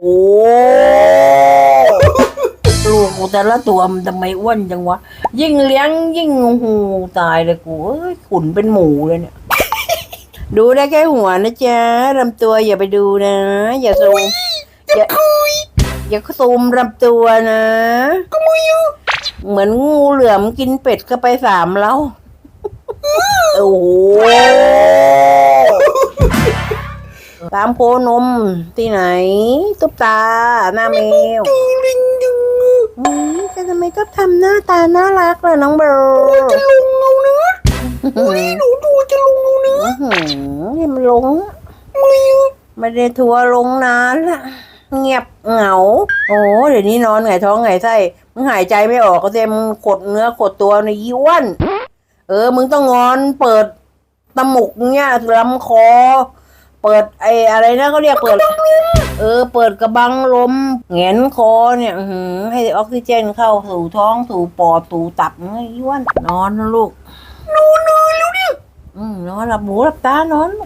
โอ้ลูกกูแต่ละตัวมันทำไมอ้วนจังวะ ยิ่งเลี้ยงยิ่งหูตายเลยกูเอ้ยขุนเป็นหมูเลยเนี่ย ดูได้แค่หัวนะจ๊ะลำตัวอย่าไปดูนะ อย่าซูมอย่าอย่าซูมลำตัวนะเหมือนงูเหลือมกินเป็ดก็ไปสามแล้ว โอ้โห ตามโคนมที่ไหน ตุ๊บตา หน้าแมวอืมแต่ทำไมต้องทำหน้าตาน่ารักล่ะน้องเบลจะลงเอาเนื้อหนูดูจะลงเอาเนื้อให้มันลงไม่ได้ทัวลงนานละเงียบเหงา โอ้เดี๋ยวนี้นอนไงท้องไงไส้มึงหายใจไม่ออกก็เต็มขดเนื้อขดตัวในยี่อ้วน เออ มึงต้องงอนเปิดตมุกเนี่ยลำคอ เปิดไอ้อะไรนะเขาเรียกเปิด เออ เปิดกระบังลมแหงนคอเนี่ยอื้อหือให้ออกซิเจนเข้าสู่ท้องสู่ปอดสู่ตับไงอ้วนนอนนะลูกนอนนอนแล้วเนี่ยอืมนอนหลับหูหลับตานอนลูก